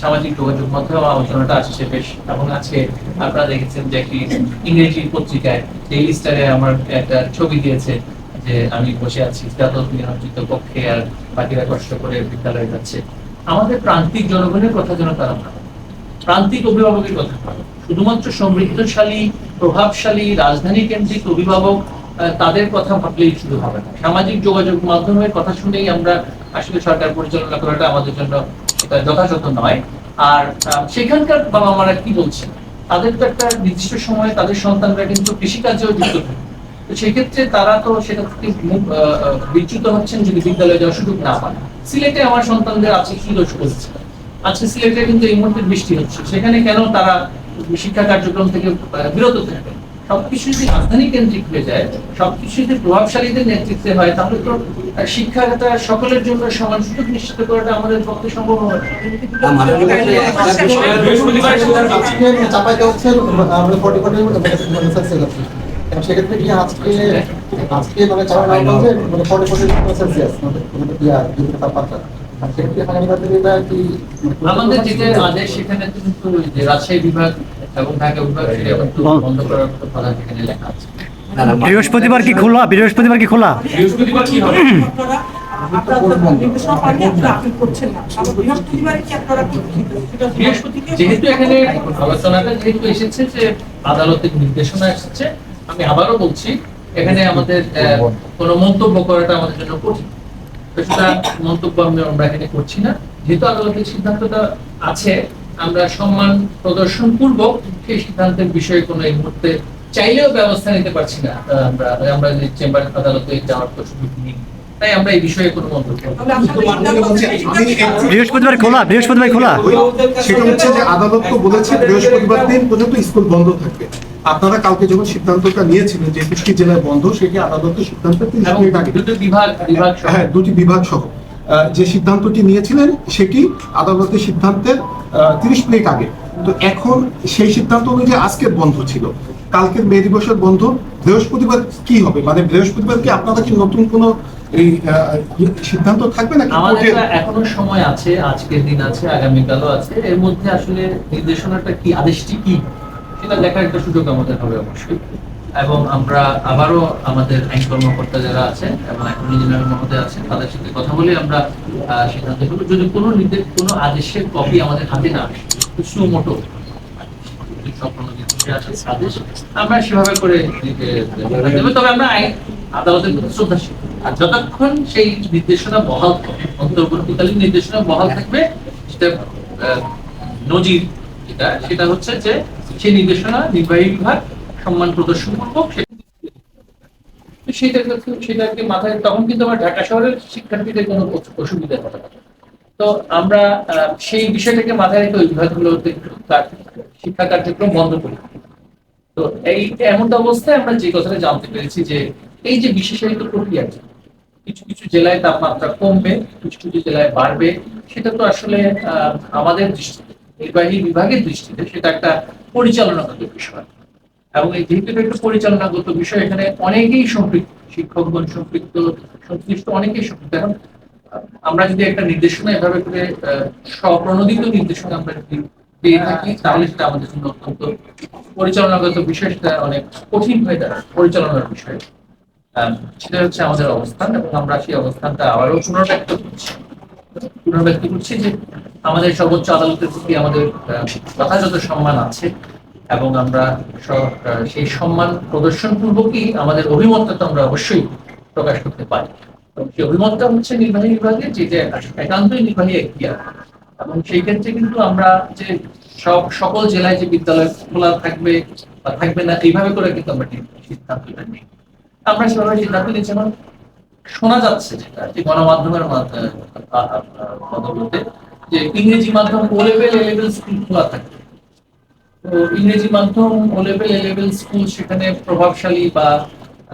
সামাজিক যোগাযোগ মাধ্যমে আলোচনাটা আসছে বেশ। এবং আজকে আপনারা দেখেছেন যে একটি ইংরেজি পত্রিকায় ডেইলি স্টারে আমার একটা ছবি দিয়েছে যে আমি বসে আছি দ্বাদশ নিয়োজিত কক্ষে আর বাকিরা কষ্ট করে বিদ্যালয়ে যাচ্ছে। আমাদের প্রান্তিক জনগণের কথা যেন তারা ভাবে। প্রান্তিক অভিভাবকের কথা ভাবে। শুধুমাত্র সমৃদ্ধশালী প্রভাবশালী, রাজধানী কেন্দ্রিক অভিভাবক তাদের কথা ভাবলেই শুধু হবে না। সামাজিক যোগাযোগ মাধ্যমের কথা শুনেই আমরা আসলে সরকার পরিচালনা করাটা আমাদের জন্য যথাযথ নয়। আর সেখানকার বাবা মারা কি বলছেন? তাদের তো একটা নির্দিষ্ট সময়ে তাদের সন্তানরা কিন্তু কৃষিকাজেও যুক্ত থাকে। তো সেক্ষেত্রে তারা তো সেটা থেকে বিচ্যুত হচ্ছেন যদি বিদ্যালয়ে যাওয়ার সুযোগ না পান। সিলেটে আমার সন্তানদের আছে কি দোষ করেছে আজকে সিলেটে কিন্তু এই মুহূর্তে বৃষ্টি হচ্ছে। সেখানে কেন তারা শিক্ষা কার্যক্রম থেকে বিরত থাকবে? সবকিছু যদি রাজধানী কেন্দ্রিক হয়ে যায় সবকিছু যদি প্রভাবশালীদের নেতৃত্বে হয় তাহলে তো শিক্ষাটা সকলের জন্য সমান সুযোগ নিশ্চিত করাটা আমাদের পক্ষে সম্ভব হবে সেক্ষেত্রে কি আজকে আজকে মানে মানে ফর্টি সেলসিয়াস মানে তাপমাত্রা আমাদের যেটা আদেশ সেখানে কিন্তু রাজশাহী বিভাগ এবং বন্ধ করার প্রধান সেখানে লেখা আছে। বৃহস্পতিবার কি খোলা? বৃহস্পতিবার কি খোলা? বৃহস্পতিবার কি হবে? আপনারা আপনারা নির্দেশনা পাননি আপনারা আপিল করছেন না। আবার বৃহস্পতিবারে কি আপনারা করছেন? সেটা বৃহস্পতি যেহেতু এখানে আলোচনাটা যেহেতু এসেছে যে আদালতের নির্দেশনা এসেছে আমি আবারও বলছি এখানে আমাদের আহ, কোনো মন্তব্য করাটা আমাদের জন্য কঠিন। মন্তব্য আমি আমরা এখানে করছি না। যেহেতু আদালতের সিদ্ধান্তটা আছে আমরা সম্মান প্রদর্শন পূর্বক সেই সিদ্ধান্তের বিষয়ে কোনো এই মুহূর্তে চাইলেও ব্যবস্থা নিতে পারছি না। আমরা আমরা যে চেম্বার আদালতে যাওয়ার তো সুযোগ নেই। তাই আমরা এই বিষয়ে কোনো মন্তব্য করব না। তাহলে আপনাদের মাননীয় মন্ত্রী, আমি বৃহস্পতিবার খোলা বৃহস্পতিবার খোলা। সেটা হচ্ছে যে আদালত তো বলেছে বৃহস্পতিবার দিন পর্যন্ত স্কুল বন্ধ থাকবে। আপনারা কালকে যখন সিদ্ধান্তটা নিয়েছিলেন যে একুশটি জেলায় বন্ধ সেটি আদালতের সিদ্ধান্ত দুটো বিভাগ বিভাগ হ্যাঁ দুটি বিভাগ সহ। আহ, যে সিদ্ধান্তটি নিয়েছিলেন সেটি আদালতের সিদ্ধান্তের তিরিশ মিনিট আগে। তো এখন সেই সিদ্ধান্ত অনুযায়ী আজকের বন্ধ ছিল। কালকের মে দিবসের বন্ধ। বৃহস্পতিবার কি হবে? মানে বৃহস্পতিবার কি আপনারা কি নতুন কোনো এই ইয়ে, সিদ্ধান্ত থাকবে নাকি? আমাদের এখনও সময় আছে আজকের দিন আছে আগামীকালও আছে। এর মধ্যে আসলে নির্দেশনাটা কি আদেশটি কি সেটা দেখার একটা সুযোগ আমাদের হবে অবশ্যই। এবং আমরা আবারও আমাদের আইন কর্মকর্তা যারা আছেন এবং অ্যাটর্নি জেনারেল মহোদয় আছেন, তাদের সাথে কথা বলে আমরা সিদ্ধান্ত নেব। যদি কোনো নির্দেশ, কোনো আদেশের কপি আমাদের হাতে না আসে সুমোটো আমরা সেভাবে করে দেবো। তবে আমরা আইন, আদালতের প্রতি শ্রদ্ধাশীল। আর যতক্ষণ সেই নির্দেশনা বহাল থাকবে অন্তর্বর্তীকালীন নির্দেশনা বহাল থাকবে, সেটা নজির যেটা, সেটা হচ্ছে যে সেই নির্দেশনা নির্বাহী বিভাগ সম্মান প্রদর্শন করব সে- সেটাকে মাথায়, তখন কিন্তু আমার ঢাকা শহরের শিক্ষার্থীদের কোনো অসু- অসুবিধা না। তো আমরা সেই বিষয়টাকে মাথায় রেখে ওই বিভাগগুলোতে শিক্ষা কার্যক্রম বন্ধ করি। তো এই এমন অবস্থায় আমরা যে কথাটা জানতে পেরেছি যে, এই যে বিশেষায়িত প্রক্রিয়াটি কিছু কিছু জেলায় তাপমাত্রা কমবে, কিছু কিছু জেলায় বাড়বে, সেটা তো আসলে আমাদের দৃষ্টিতে, নির্বাহী বিভাগের দৃষ্টিতে সেটা একটা পরিচালনাগত বিষয়। এবং এই যেহেতু এটা একটা পরিচালনাগত বিষয়, এখানে অনেকেই সম্পৃক্ত, শিক্ষকগণ সম্পৃক্ত, সংশ্লিষ্ট অনেকেই সম্পৃক্ত। এখন, আমরা যদি একটা নির্দেশনা, এভাবে করে স্বপ্রণোদিত নির্দেশনা আমরা যদি পেয়ে থাকি, তাহলে সেটা আমাদের জন্য অত্যন্ত পরিচালনাগত বিষয়, সেটা অনেক কঠিন হয়ে দাঁড়ায়, পরিচালনার বিষয়। সেটা হচ্ছে আমাদের অবস্থান, এবং আমরা সেই অবস্থানটা আবারও পুনর্ব্যক্ত করছি। পুনর্ব্যক্ত করছি যে আমাদের সর্বোচ্চ আদালতের প্রতি আমাদের যথাযথ সম্মান আছে। এবং আমরা সেই সম্মান প্রদর্শন পূর্বকই আমাদের অভিমতটা তো আমরা অবশ্যই প্রকাশ করতে পারি। সেই অভিমতটা হচ্ছে নির্বাহী বিভাগে যে যে একান্তই নির্বাহী এখতিয়ার। এবং সেই ক্ষেত্রে কিন্তু আমরা যে সব, সকল জেলায় যে বিদ্যালয় খোলা থাকবে বা থাকবে না, এইভাবে করে কিন্তু আমরা সিদ্ধান্ত নিই। আমরা সেভাবে সিদ্ধান্ত নিচ্ছি যেমন শোনা যাচ্ছে যেটা, যে গণমাধ্যমের মাধ্যমে যে ইংরেজি মাধ্যম O level A level school খোলা থাকবে। তো ইংরেজি মাধ্যম O level A level school সেখানে প্রভাবশালী বা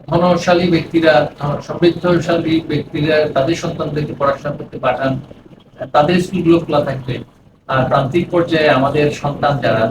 ধনশালী ব্যক্তিরা সমৃদ্ধশালী ব্যক্তিরা, তাদের সন্তানদেরকে পড়াশোনা করতে পাঠান। তাদের স্কুলগুলো খোলা থাকবে। আর প্রান্তিক পর্যায়ে আমাদের সন্তান যারা